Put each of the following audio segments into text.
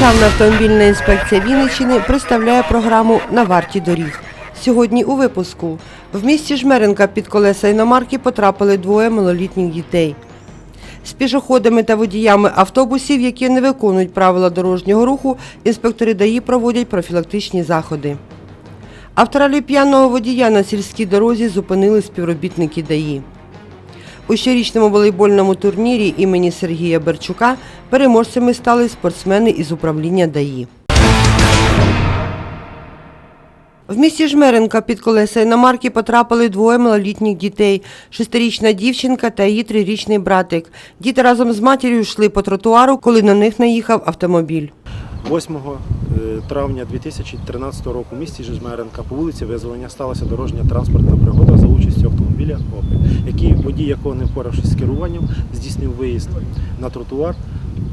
Державна автомобільна інспекція Вінниччини представляє програму на варті доріг. Сьогодні у випуску в місті Жмеренка під колеса іномарки потрапили двоє малолітніх дітей. З пішоходами та водіями автобусів, які не виконують правила дорожнього руху, інспектори ДАІ проводять профілактичні заходи. Авторалі п'яного водія на сільській дорозі зупинили співробітники ДАІ. У щорічному волейбольному турнірі імені Сергія Берчука переможцями стали спортсмени із управління ДАІ. В місті Жмеренка під колеса іномарки потрапили двоє малолітніх дітей – шестирічна дівчинка та її трирічний братик. Діти разом з матір'ю йшли по тротуару, коли на них наїхав автомобіль. 8 е, травня 2013 року в місті Жижмеренка по вулиці Визволення сталася дорожня транспортна пригода за участю автомобіля ОПЕ, який водій якого не впоравшись з керуванням, здійснив виїзд на тротуар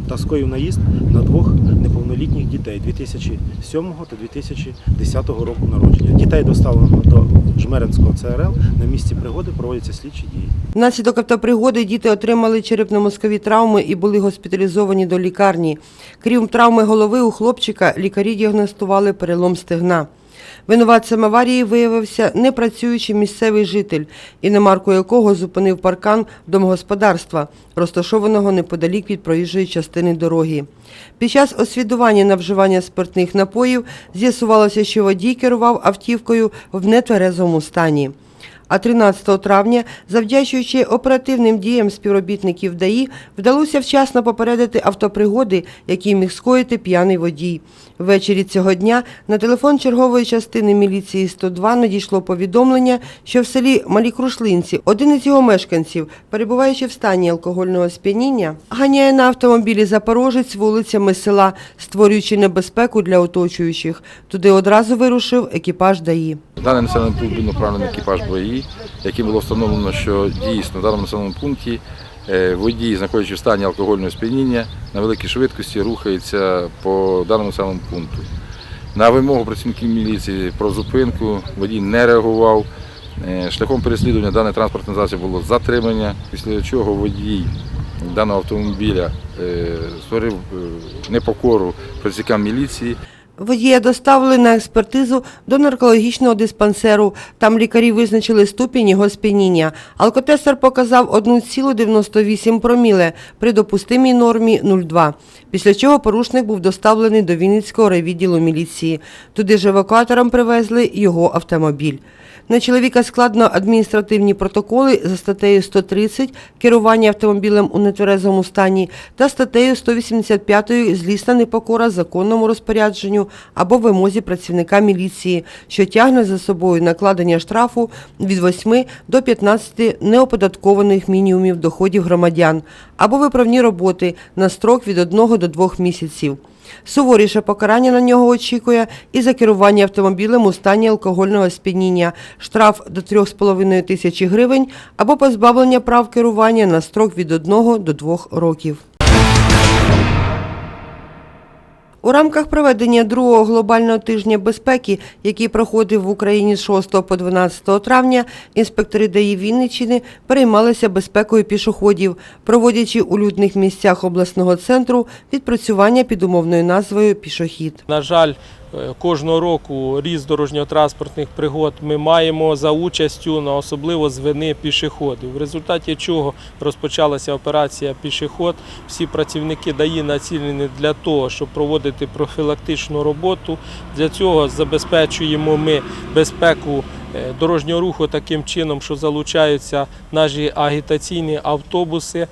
та скоїв наїзд на двох неповнолітніх дітей 2007 та 2010 року народження. Дітей доставлено до Жмеринського ЦРЛ. На місці пригоди проводяться слідчі дії. Внаслідок автопригоди діти отримали черепно-мозкові травми і були госпіталізовані до лікарні. Крім травми голови у хлопчика, лікарі діагностували перелом стегна. Винуватцем аварії виявився непрацюючий місцевий житель, іномарку якого зупинив паркан домогосподарства, розташованого неподалік від проїжджої частини дороги. Під час освідування на вживання спиртних напоїв з'ясувалося, що водій керував автівкою в нетверезому стані. А 13 травня, завдячуючи оперативним діям співробітників ДАІ, вдалося вчасно попередити автопригоди, які міг скоїти п'яний водій. Ввечері цього дня на телефон чергової частини міліції 102 надійшло повідомлення, що в селі Малі Крушлинці один із його мешканців, перебуваючи в стані алкогольного сп'яніння, ганяє на автомобілі Запорожець вулицями села, створюючи небезпеку для оточуючих. Туди одразу вирушив екіпаж ДАІ. Даний населений пункт був направлений екіпаж БАІ, яким було встановлено, що дійсно в даному населеному пункті е, водій, знаходячись в стані алкогольного сп'яніння, на великій швидкості рухається по даному населеному пункту. На вимогу працівників міліції про зупинку водій не реагував. Е, Шляхом переслідування даний транспортний засіб було затримання, після чого водій даного автомобіля е, створив непокору працівникам міліції. Водія доставили на експертизу до наркологічного диспансеру. Там лікарі визначили ступінь його сп'яніння. Алкотестер показав 1,98 проміле при допустимій нормі 0,2. Після чого порушник був доставлений до Вінницького райвідділу міліції. Туди ж евакуатором привезли його автомобіль. На чоловіка складно адміністративні протоколи за статтею 130 керування автомобілем у нетверезому стані та статтею 185 злісна непокора законному розпорядженню або вимозі працівника міліції, що тягне за собою накладення штрафу від 8 до 15 неоподаткованих мінімумів доходів громадян або виправні роботи на строк від 1 до 2 місяців. Суворіше покарання на нього очікує і за керування автомобілем у стані алкогольного сп'яніння, штраф до 3,5 тисячі гривень або позбавлення прав керування на строк від 1 до 2 років. У рамках проведення другого глобального тижня безпеки, який проходив в Україні з 6 по 12 травня, інспектори ДАІ Вінниччини переймалися безпекою пішоходів, проводячи у людних місцях обласного центру відпрацювання під умовною назвою Пішохід. На жаль, кожного року ріст дорожньо-транспортних пригод ми маємо за участю на особливо з вини пішоходів. В результаті чого розпочалася операція пішоход. Всі працівники ДАІ націлені для того, щоб проводити профілактичну роботу. Для цього забезпечуємо ми безпеку е, дорожнього руху таким чином, що залучаються наші агітаційні автобуси.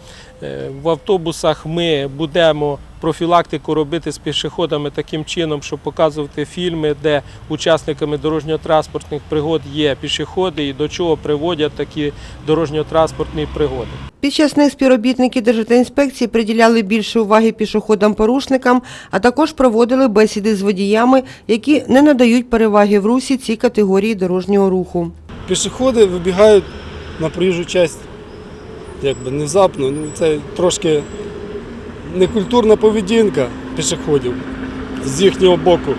Е, В автобусах ми будемо профілактику робити з пішоходами таким чином, щоб показувати фільми, де учасниками дорожньо-транспортних пригод є пішоходи і до чого приводять такі дорожньо-транспортні пригоди. Під час них співробітники Державтоінспекції приділяли більше уваги пішоходам-порушникам, а також проводили бесіди з водіями, які не надають переваги в русі цій категорії дорожнього руху. Пішоходи вибігають на проїжджу часть якби внезапно. Ну, це трошки некультурна поведінка пішоходів з їхнього боку.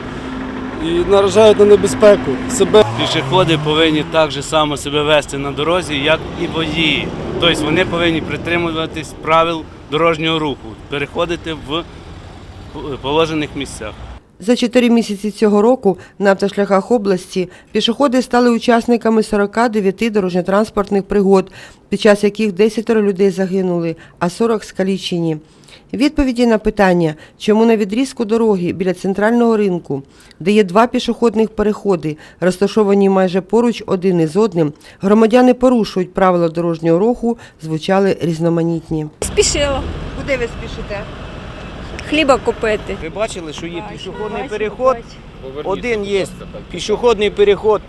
І наражають на небезпеку себе. Пішоходи повинні так же само себе вести на дорозі, як і водії. Тобто вони повинні притримуватись правил дорожнього руху, переходити в положених місцях. За чотири місяці цього року на автошляхах області пішоходи стали учасниками 49 дорожньо-транспортних пригод, під час яких 10 людей загинули, а 40 скалічені. Відповіді на питання, чому на відрізку дороги біля центрального ринку, де є два пішохідних переходи, розташовані майже поруч один із одним, громадяни порушують правила дорожнього руху, звучали різноманітні. Спішила Куди ви спішите? Хліба купити. Ви бачили, що є пішохідний переход. Один є пішохідний переход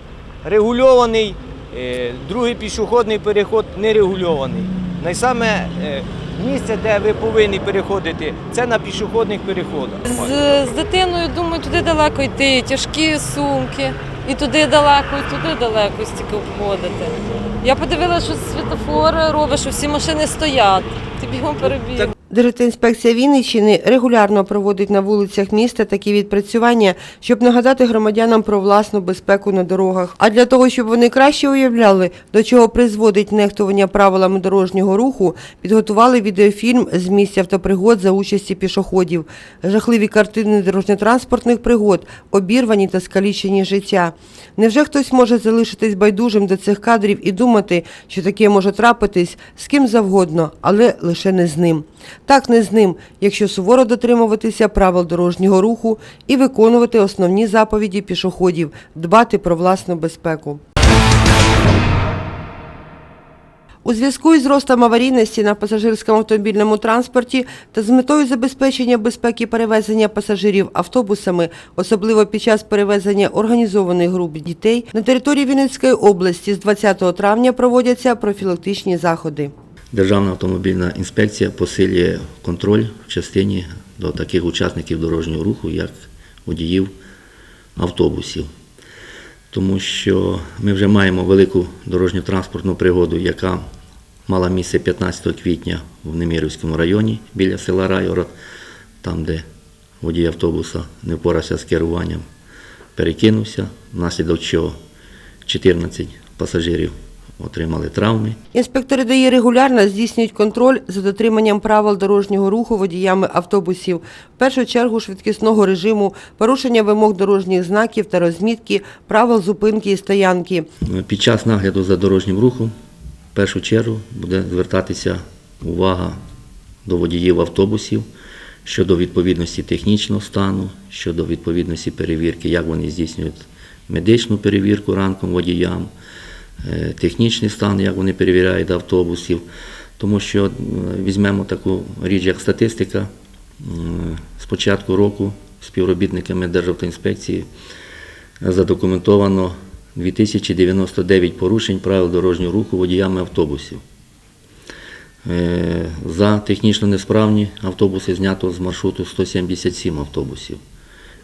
регульований, е, другий пішохідний переход нерегульований. Найсаме е, місце, де ви повинні переходити, це на пішохідних переходах. З, з дитиною, думаю, туди далеко йти, тяжкі сумки. І туди далеко, і туди далеко стільки обходити. Я подивилася, що світофор робить, що всі машини стоять. Ти бігом перебіг. Державтоінспекція Вінниччини регулярно проводить на вулицях міста такі відпрацювання, щоб нагадати громадянам про власну безпеку на дорогах. А для того, щоб вони краще уявляли, до чого призводить нехтування правилами дорожнього руху, підготували відеофільм з місця автопригод за участі пішоходів. Жахливі картини дорожньо-транспортних пригод, обірвані та скалічені життя. Невже хтось може залишитись байдужим до цих кадрів і думати, що таке може трапитись з ким завгодно, але лише не з ним. Так не з ним, якщо суворо дотримуватися правил дорожнього руху і виконувати основні заповіді пішоходів, дбати про власну безпеку. У зв'язку із ростом аварійності на пасажирському автомобільному транспорті та з метою забезпечення безпеки перевезення пасажирів автобусами, особливо під час перевезення організованих груп дітей, на території Вінницької області з 20 травня проводяться профілактичні заходи. Державна автомобільна інспекція посилює контроль в частині до таких учасників дорожнього руху, як водіїв автобусів. Тому що ми вже маємо велику дорожньо-транспортну пригоду, яка мала місце 15 квітня в Немірівському районі біля села Райород, там, де водій автобуса не впорався з керуванням, перекинувся, внаслідок чого 14 пасажирів отримали травми. Інспектори ДАІ регулярно здійснюють контроль за дотриманням правил дорожнього руху водіями автобусів, в першу чергу швидкісного режиму, порушення вимог дорожніх знаків та розмітки, правил зупинки і стоянки. Під час нагляду за дорожнім рухом в першу чергу буде звертатися увага до водіїв автобусів щодо відповідності технічного стану, щодо відповідності перевірки, як вони здійснюють медичну перевірку ранком водіям, е, технічний стан, як вони перевіряють автобусів. Тому що е, візьмемо таку річ, як статистика. З початку року співробітниками Державтоінспекції задокументовано 2099 порушень правил дорожнього руху водіями автобусів. Е, За технічно несправні автобуси знято з маршруту 177 автобусів.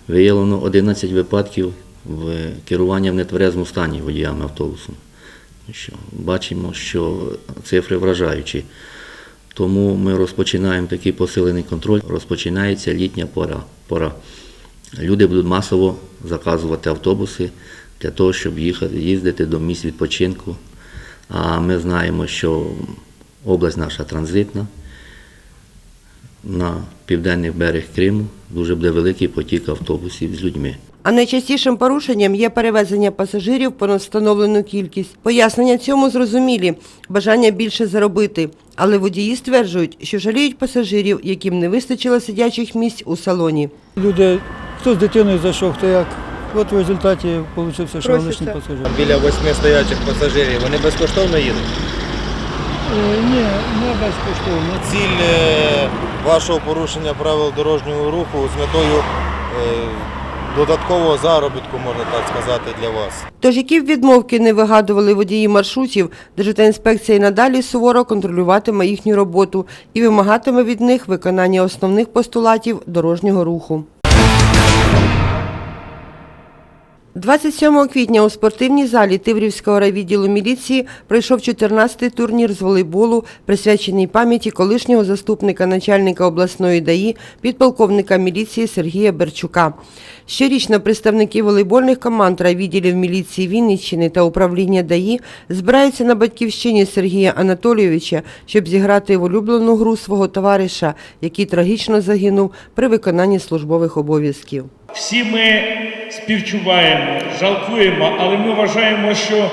Виявлено 11 випадків керування в нетверезому стані водіями автобусу. Що Бачимо, що цифри вражаючі. Тому ми розпочинаємо такий посилений контроль. Розпочинається літня пора. пора. Люди будуть масово заказувати автобуси для того, щоб їхати, їздити до місць відпочинку. А ми знаємо, що область наша транзитна. На південний берег Криму дуже буде великий потік автобусів з людьми. А найчастішим порушенням є перевезення пасажирів понад встановлену кількість. Пояснення цьому зрозумілі – бажання більше заробити. Але водії стверджують, що жаліють пасажирів, яким не вистачило сидячих місць у салоні. Люди, хто з дитиною зайшов, хто як. От в результаті вийшло, що лишній пасажир. Біля восьми стоячих пасажирів вони безкоштовно їдуть. Е, Ні, не безкоштовно. Ціль е, вашого порушення правил дорожнього руху з метою е, додаткового заробітку, можна так сказати, для вас. Тож, які б відмовки не вигадували водії маршрутів, Державтоінспекція і надалі суворо контролюватиме їхню роботу і вимагатиме від них виконання основних постулатів дорожнього руху. 27 квітня у спортивній залі Тиврівського райвідділу міліції пройшов 14-й турнір з волейболу, присвячений пам'яті колишнього заступника начальника обласної ДАІ, підполковника міліції Сергія Берчука. Щорічно представники волейбольних команд райвідділів міліції Вінниччини та управління ДАІ збираються на батьківщині Сергія Анатолійовича, щоб зіграти в улюблену гру свого товариша, який трагічно загинув при виконанні службових обов'язків. Всі ми співчуваємо, жалкуємо, але ми вважаємо, що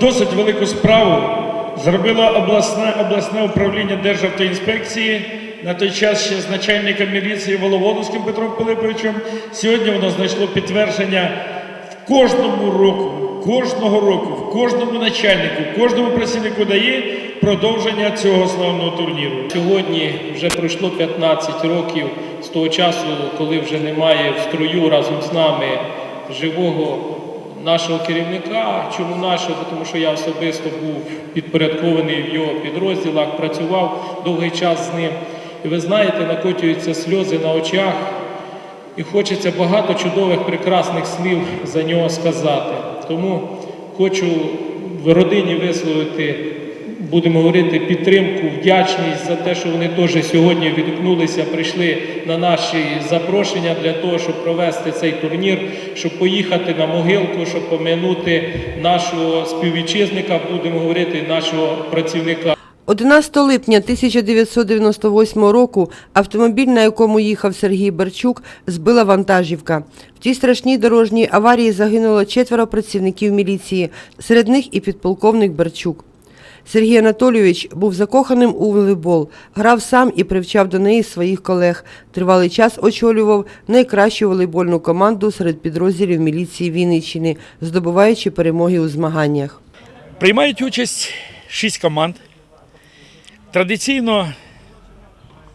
досить велику справу зробило обласне, обласне управління Державтоінспекції на той час ще з начальником міліції Воловодовським Петром Пилиповичем. Сьогодні воно знайшло підтвердження в кожному року, кожного року, в кожному начальнику, в кожному працівнику дає продовження цього славного турніру. Сьогодні вже пройшло 15 років з того часу, коли вже немає в строю разом з нами живого нашого керівника. Чому нашого? Тому що я особисто був підпорядкований в його підрозділах, працював довгий час з ним. І ви знаєте, накотюються сльози на очах, і хочеться багато чудових, прекрасних слів за нього сказати. Тому хочу в родині висловити, будемо говорити, підтримку, вдячність за те, що вони теж сьогодні відгукнулися, прийшли на наші запрошення для того, щоб провести цей турнір, щоб поїхати на могилку, щоб поминути нашого співвітчизника, будемо говорити, нашого працівника. 11 липня 1998 року автомобіль, на якому їхав Сергій Берчук, збила вантажівка. В тій страшній дорожній аварії загинуло четверо працівників міліції, серед них і підполковник Берчук. Сергій Анатолійович був закоханим у волейбол, грав сам і привчав до неї своїх колег. Тривалий час очолював найкращу волейбольну команду серед підрозділів міліції Вінниччини, здобуваючи перемоги у змаганнях. Приймають участь шість команд. Традиційно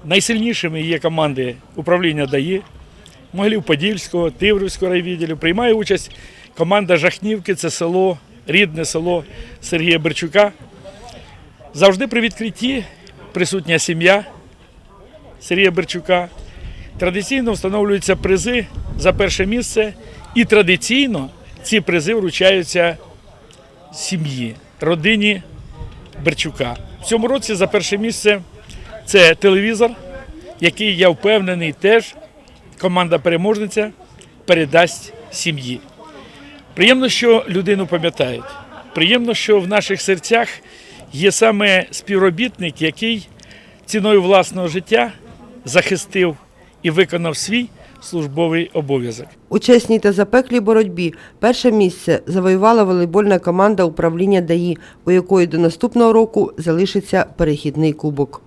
найсильнішими є команди управління ДАІ, Могилів-Подільського, Тиврівського райвідділу. Приймає участь команда Жахнівки, це село, рідне село Сергія Берчука. Завжди при відкритті присутня сім'я Сергія Берчука. Традиційно встановлюються призи за перше місце, і традиційно ці призи вручаються сім'ї, родині Берчука. Цьому році за перше місце це телевізор, який я впевнений теж команда переможниця передасть сім'ї. Приємно, що людину пам'ятають. Приємно, що в наших серцях є саме співробітник, який ціною власного життя захистив і виконав свій службовий обов'язок. У чесній та запеклій боротьбі перше місце завоювала волейбольна команда управління ДАІ, у якої до наступного року залишиться перехідний кубок.